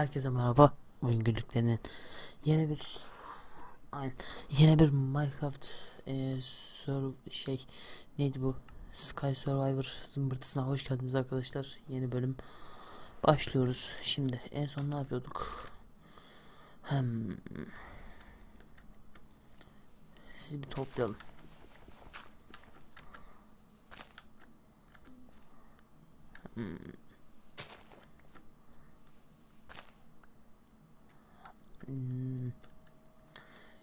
Herkese merhaba. Oyun günlüklerinin yeni bir yeni bir Minecraft e, serv şey neydi bu? Sky Survivor zımbırtısına hoş geldiniz arkadaşlar. Yeni bölüm başlıyoruz. Şimdi en son ne yapıyorduk? Hem sizi bir toplayalım. Hmm.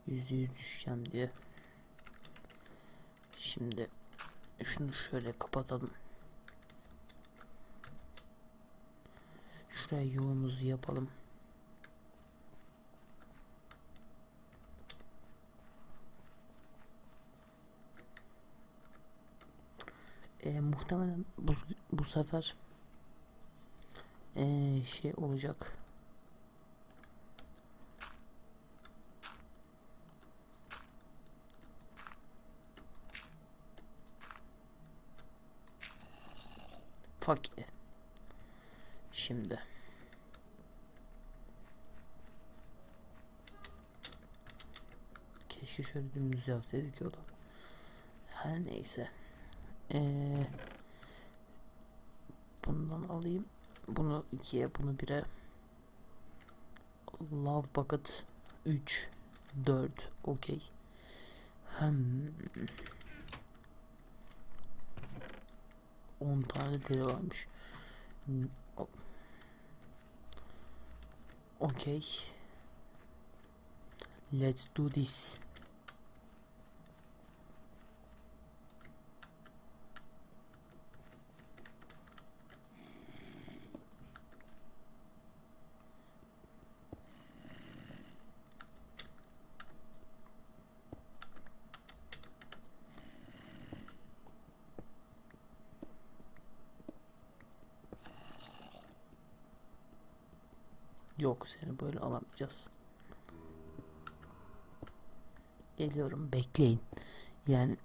Yüzde yüz düşeceğim diye. Şimdi şunu şöyle kapatalım. Şuraya yolumuzu yapalım. E, muhtemelen bu, bu sefer e, şey olacak. Fuck. Şimdi. Keşke şöyle dümdüz yapsaydık yolu. Her neyse. Ee, bundan alayım. Bunu ikiye, bunu bire. Love bucket 3 4 okey. Hem 10 tane deri varmış. Okey. Let's do this. Yok seni böyle alamayacağız. Geliyorum bekleyin. Yani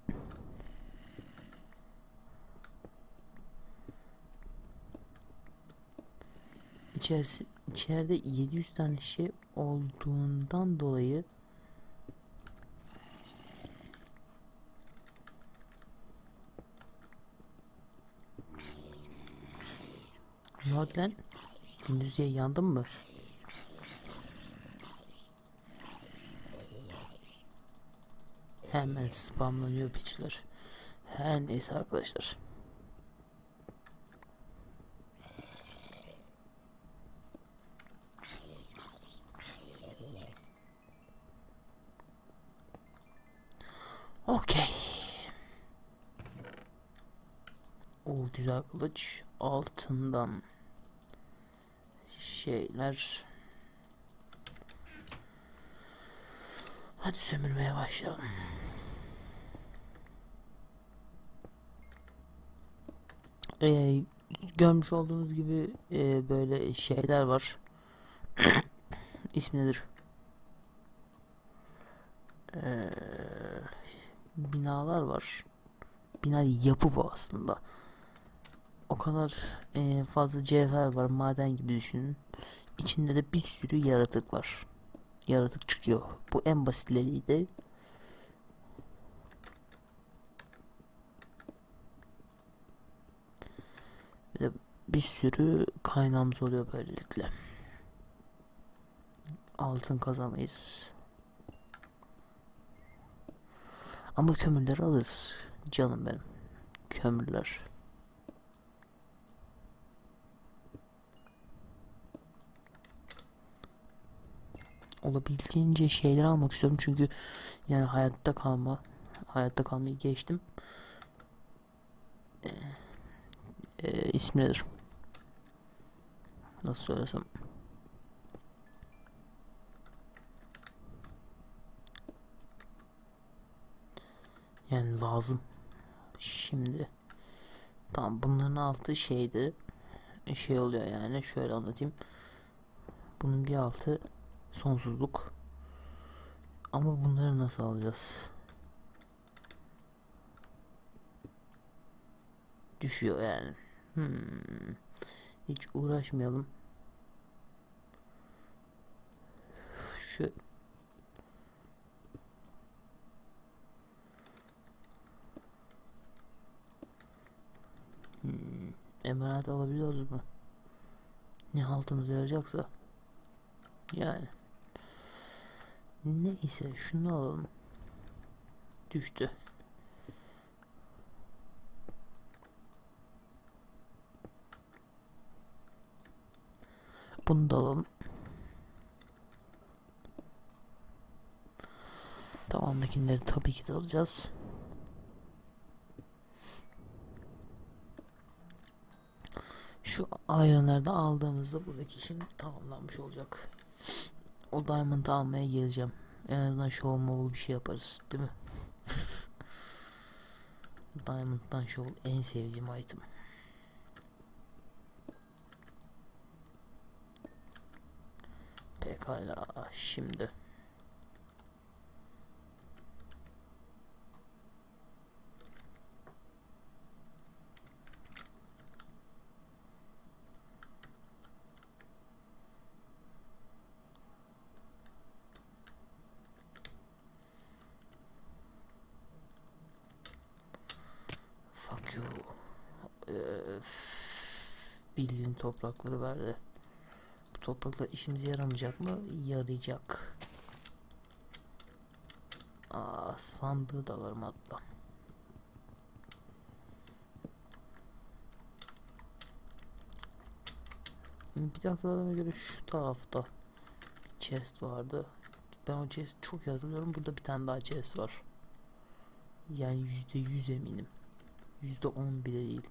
içerisi içeride 700 tane şey olduğundan dolayı Ne oldu lan? Yandın mı? Hemen spamlanıyor piçler. Her neyse arkadaşlar. Okey. O güzel kılıç altından şeyler. Hadi sömürmeye başlayalım. Ee, görmüş olduğunuz gibi e, böyle şeyler var. İsmi nedir? Ee, binalar var. Bina yapı bu aslında. O kadar e, fazla cevher var maden gibi düşünün. İçinde de bir sürü yaratık var. Yaratık çıkıyor. Bu en basitleriydi. De bir sürü kaynağımız oluyor böylelikle. Altın kazanmayız. Ama kömürleri alırız. Canım benim. Kömürler. Olabildiğince şeyler almak istiyorum. Çünkü yani hayatta kalma hayatta kalmayı geçtim. Ee, e, ismi nedir? Nasıl söylesem? Yani lazım. Şimdi tamam bunların altı şeydi. Şey oluyor yani şöyle anlatayım. Bunun bir altı sonsuzluk. Ama bunları nasıl alacağız? Düşüyor yani. Hmm. Hiç uğraşmayalım. Şu Hmm, emanet alabiliyoruz mu? Ne altımıza yarayacaksa. Yani. Neyse şunu alalım. Düştü. Bunu da alalım. Tavandakileri tabii ki de alacağız. Şu ayranları da aldığımızda buradaki işim tamamlanmış olacak. O diamond almaya geleceğim. En azından show mobile bir şey yaparız değil mi? Diamond'dan show en sevdiğim item. Pekala şimdi. Fuck you. Öf. Bildiğin toprakları verdi. Bu topraklar işimize yaramayacak mı? Yarayacak. Aa, sandığı da alırım hatta. Bir dakikalarına göre şu tarafta bir chest vardı. Ben o chest çok iyi hatırlıyorum. Burada bir tane daha chest var. Yani yüzde yüz eminim. Yüzde on bile değil.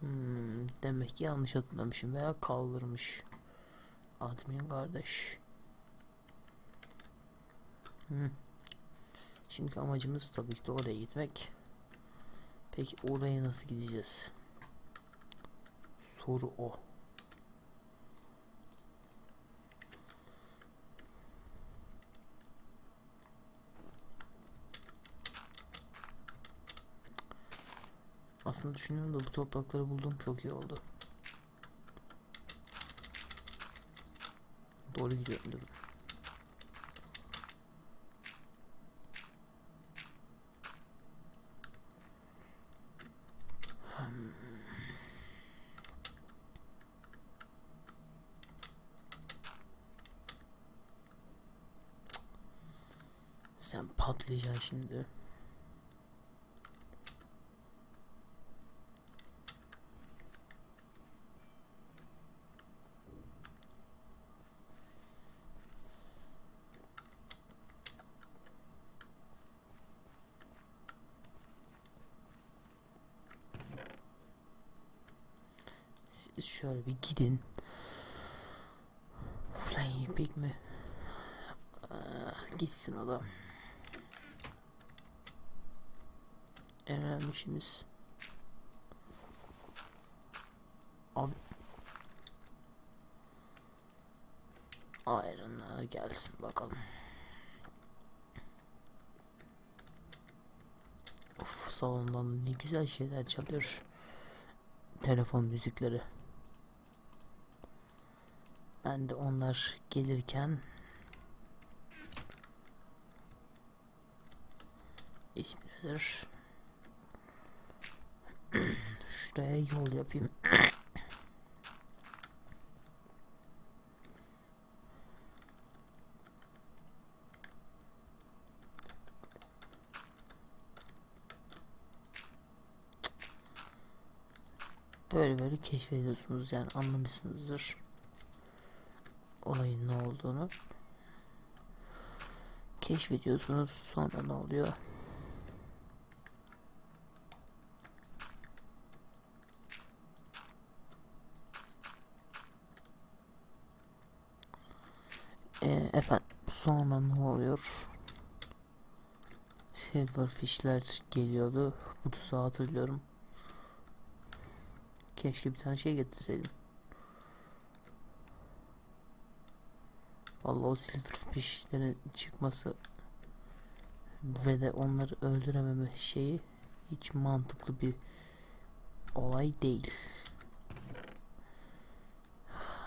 Hmm, demek ki yanlış hatırlamışım veya kaldırmış. Admin kardeş. Hmm. Şimdi amacımız tabii ki de oraya gitmek. Peki oraya nasıl gideceğiz? Soru o. Aslında düşünüyorum da bu toprakları buldum çok iyi oldu. Doğru gidiyorum dedim. Hmm. Sen patlayacaksın şimdi. Siz şöyle bir gidin. Flying Pig mi? Ah, gitsin o da. En önemli işimiz. Abi. Iron'lar gelsin bakalım. Of salondan ne güzel şeyler çalıyor telefon müzikleri. Ben de onlar gelirken ismi nedir? Şuraya yol yapayım. Böyle böyle keşfediyorsunuz yani anlamışsınızdır olayın ne olduğunu keşfediyorsunuz. Sonra ne oluyor? Ee, efendim sonra ne oluyor? Silverfishler geliyordu. Bu tuzağı hatırlıyorum. Keşke bir tane şey getirseydim. Vallahi o silverfishlerin çıkması ve de onları öldürememe şeyi hiç mantıklı bir olay değil.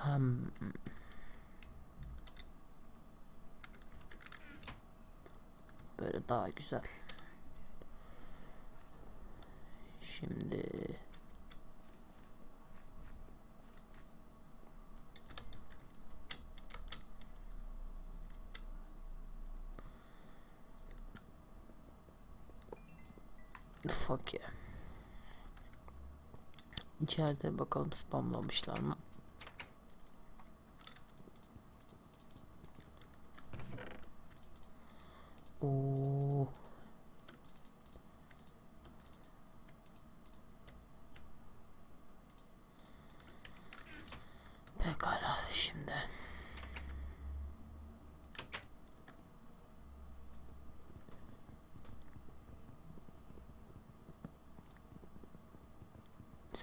Hmm. Böyle daha güzel. Şimdi Fuck ya. İçeride bakalım spamlamışlar mı? Oo. Pekala şimdi.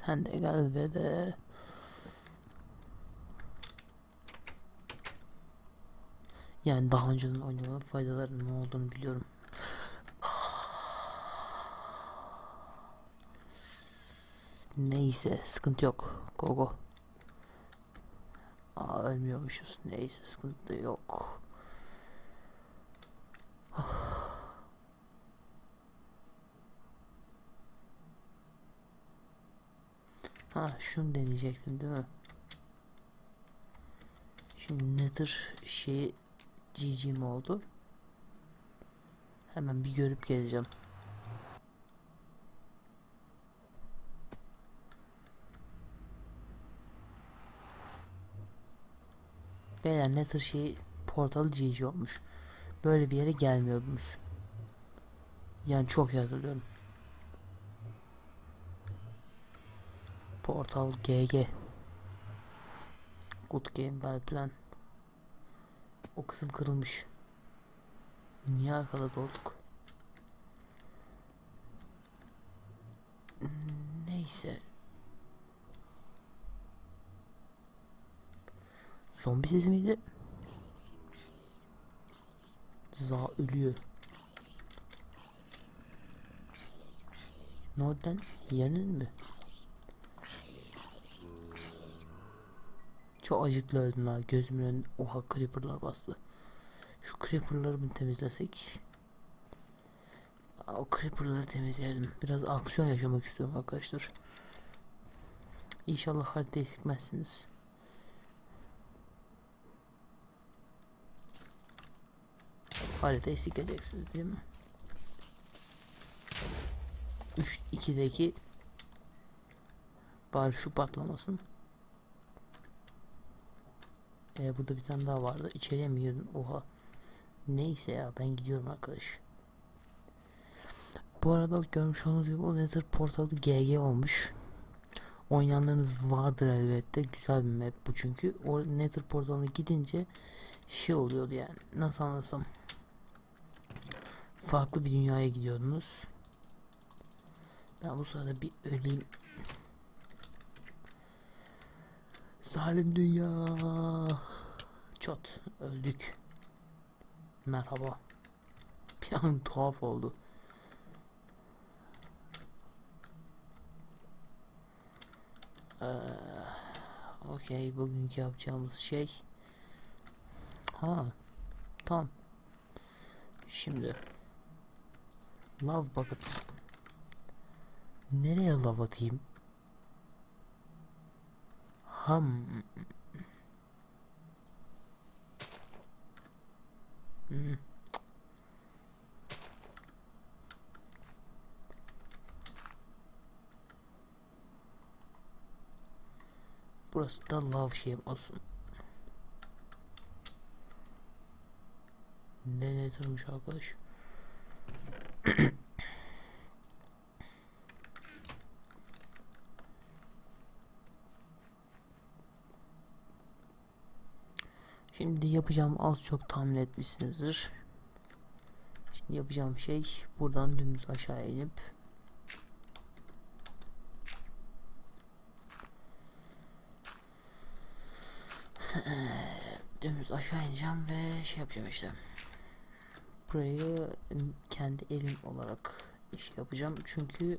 Sen de gel ve de Yani daha önceden oynamanın faydaları ne olduğunu biliyorum. Neyse sıkıntı yok. Go go. Aa ölmüyormuşuz. Neyse sıkıntı yok. Ha şunu deneyecektim değil mi? Şimdi Nether şeyi GG mi oldu? Hemen bir görüp geleceğim. Beyler Nether şeyi portalı GG olmuş. Böyle bir yere gelmiyordunuz. Yani çok iyi hatırlıyorum. Portal GG. Good game well plan. O kısım kırılmış. Niye arkada dolduk? Neyse. Zombi sesi miydi? Za ölüyor. Ne oldu lan? Yenil mi? Çok acıklı öldüm ha. Gözümün önüne oha creeperlar bastı. Şu creeperları mı temizlesek? O creeperları temizleyelim. Biraz aksiyon yaşamak istiyorum arkadaşlar. İnşallah haritayı sikmezsiniz. Haritayı sikeceksiniz değil mi? 3 2'deki bari şu patlamasın. Ee, burada bir tane daha vardı. İçeriye mi girdin? Oha. Neyse ya ben gidiyorum arkadaş. Bu arada görmüş olduğunuz gibi o Nether portalı GG olmuş. Oynayanlarınız vardır elbette. Güzel bir map bu çünkü. O Nether portalına gidince şey oluyordu yani. Nasıl anlasam. Farklı bir dünyaya gidiyordunuz. Ben bu sırada bir öleyim. Zalim dünya. Çat öldük. Merhaba. Bir an tuhaf oldu. Ee, Okey bugünkü yapacağımız şey Ha tamam Şimdi Love bucket Nereye love atayım? Ham Burası da love şeyim olsun. Ne ne durmuş arkadaş? Şimdi yapacağım az çok tahmin etmişsinizdir. Şimdi yapacağım şey buradan dümdüz aşağı inip dümdüz aşağı ineceğim ve şey yapacağım işte. Burayı kendi evim olarak iş yapacağım. Çünkü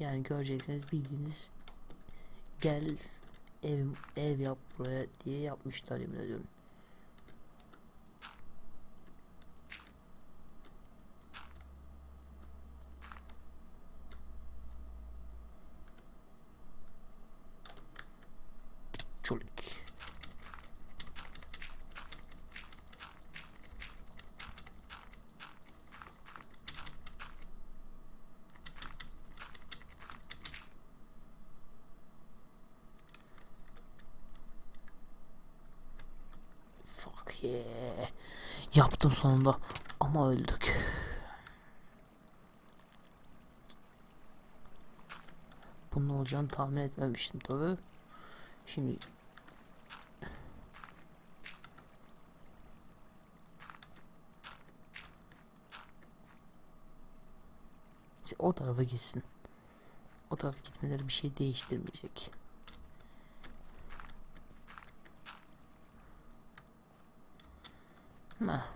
yani göreceksiniz bildiğiniz gel ev ev yap buraya diye yapmışlar yemin ediyorum. Çoluk. Fuck yeah. Yaptım sonunda ama öldük. Bunun olacağını tahmin etmemiştim tabi. Şimdi İşte o tarafa gitsin. O tarafa gitmeleri bir şey değiştirmeyecek. Ha.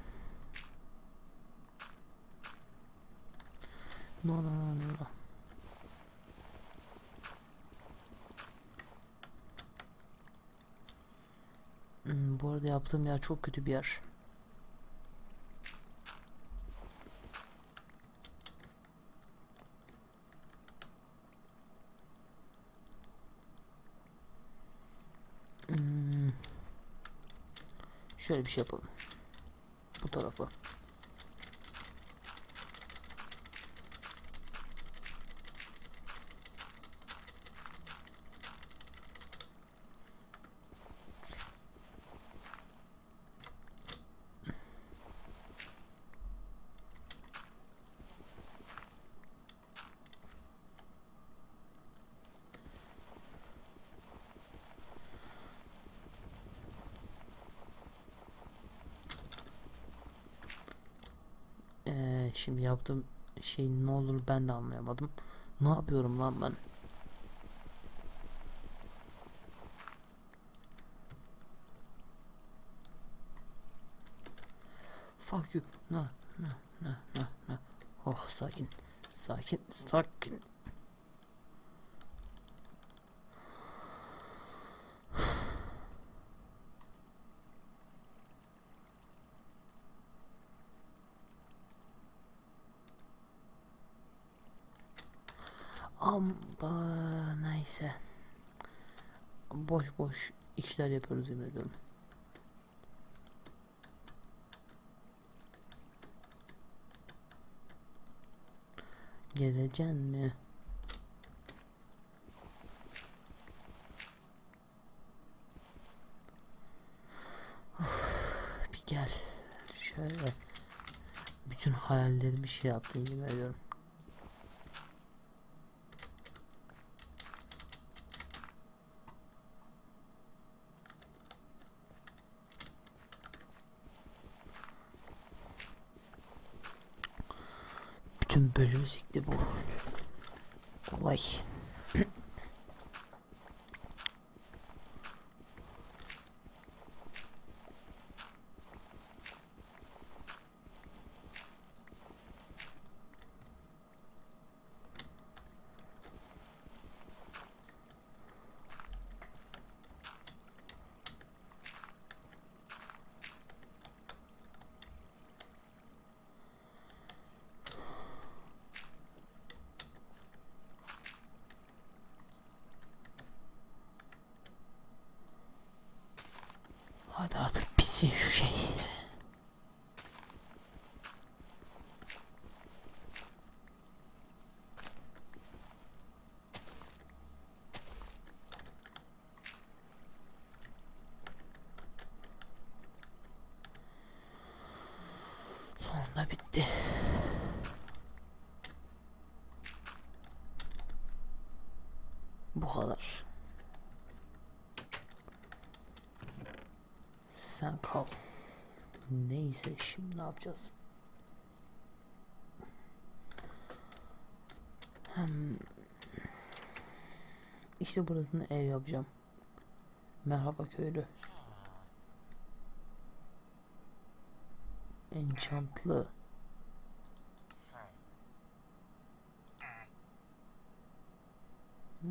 No no no no no. Hmm, bu arada yaptığım yer çok kötü bir yer. Hmm. Şöyle bir şey yapalım. Bu tarafa. Ee, şimdi yaptığım şey ne olur ben de anlayamadım. Ne yapıyorum lan ben? Fuck you. No, no, no, no, no. Oh sakin. Sakin, sakin. Amba neyse. Boş boş işler yapıyoruz yemin ediyorum. Geleceksin mi? Bir gel. Şöyle. Bütün hayallerimi şey yaptın yemin ediyorum. Bütün bölümü sikti bu. Olay. Hadi artık bitsin şu şey. Sonunda bitti. Bu kadar. Sen kal. Neyse şimdi ne yapacağız? Hmm. İşte burasını ev yapacağım. Merhaba köylü. Enchantlı. Hmm.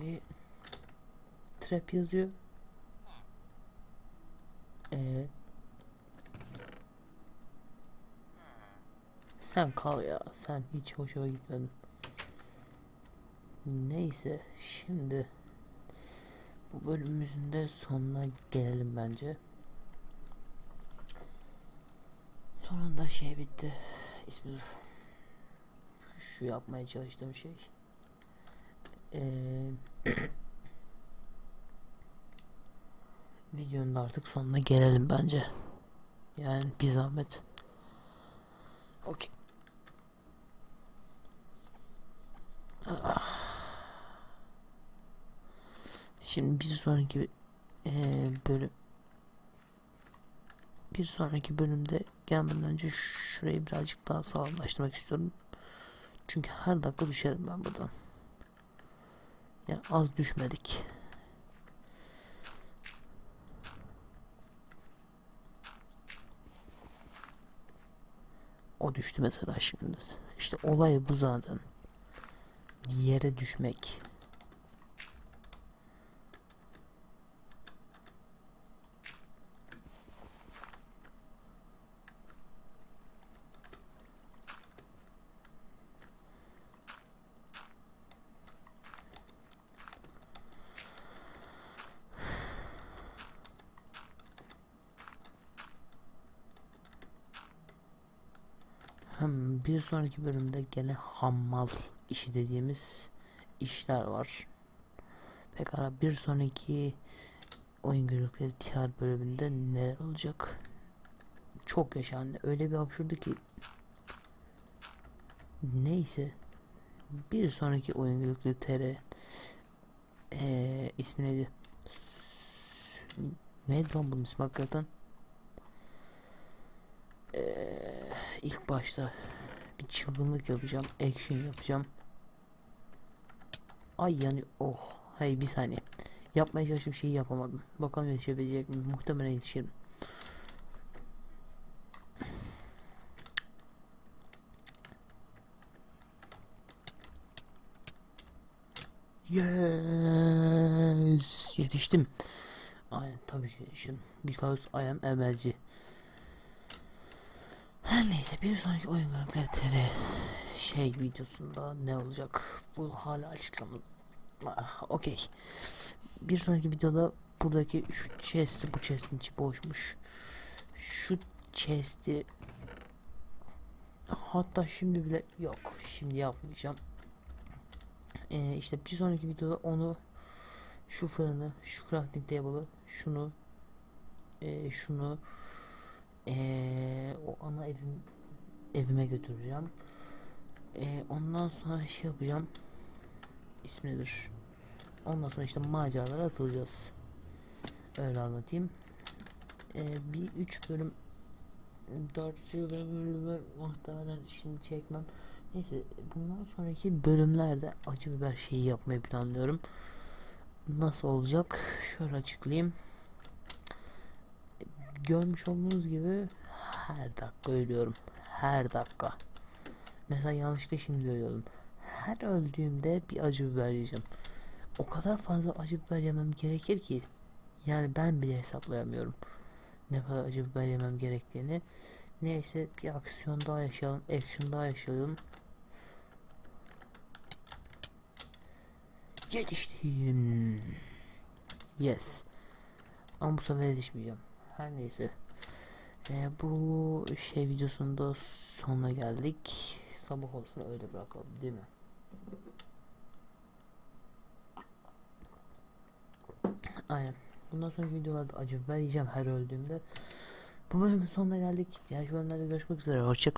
bir trap yazıyor. Ee, sen kal ya. Sen hiç hoşuma gitmedin. Neyse şimdi bu bölümümüzün de sonuna gelelim bence. Sonunda şey bitti. İsmi dur. Şu yapmaya çalıştığım şey. Ee, videonun artık sonuna gelelim bence. Yani bir zahmet. Okey. Şimdi bir sonraki eee bölüm bir sonraki bölümde gelmeden önce şurayı birazcık daha sağlamlaştırmak istiyorum. Çünkü her dakika düşerim ben buradan. Yani az düşmedik. O düştü mesela şimdi. İşte olay bu zaten. Yere düşmek. Bir sonraki bölümde gene hammal işi dediğimiz işler var. Pekala bir sonraki oyun günlükleri tiyer bölümünde neler olacak? Çok yaşandı. Öyle bir hapşurdu ki neyse bir sonraki oyun günlükleri TR ee, ismi neydi? Neydi lan bunun ismi hakikaten? Ee, ilk başta bir çılgınlık yapacağım. Action yapacağım. Ay yani oh. Hayır bir saniye. Yapmaya çalıştığım şeyi yapamadım. Bakalım yetişebilecek miyim? Muhtemelen yetişirim. Yes. Yetiştim. Aynen tabii ki yetiştim. Because I am emelci. Her neyse bir sonraki oyun görüntüleri şey videosunda ne olacak bu hala açıklamadım. Ah, Okey. Bir sonraki videoda buradaki şu chest'i bu chest'in içi boşmuş. Şu chest'i hatta şimdi bile yok. Şimdi yapmayacağım. Ee, işte bir sonraki videoda onu şu fırını, şu crafting table'ı, şunu, e, şunu, ee, o ana evim evime götüreceğim. Ee, ondan sonra şey yapacağım. İsmi nedir? Ondan sonra işte maceralara atılacağız. Öyle anlatayım. Ee, bir üç bölüm dördüncü bölümü muhtemelen şimdi çekmem. Neyse bundan sonraki bölümlerde acı biber şeyi yapmayı planlıyorum. Nasıl olacak? Şöyle açıklayayım görmüş olduğunuz gibi her dakika ölüyorum. Her dakika. Mesela yanlışlıkla şimdi ölüyorum. Her öldüğümde bir acı biber yiyeceğim. O kadar fazla acı biber yemem gerekir ki yani ben bile hesaplayamıyorum. Ne kadar acı biber yemem gerektiğini. Neyse bir aksiyon daha yaşayalım. Action daha yaşayalım. Yetiştim. Yes. Ama bu sefer yetişmeyeceğim. Her neyse. Ee, bu şey videosunda sonuna geldik. Sabah olsun öyle bırakalım değil mi? Aynen. Bundan sonraki videolarda acı biber her öldüğümde. Bu bölümün sonuna geldik. Diğer bölümlerde görüşmek üzere. Hoşçakalın.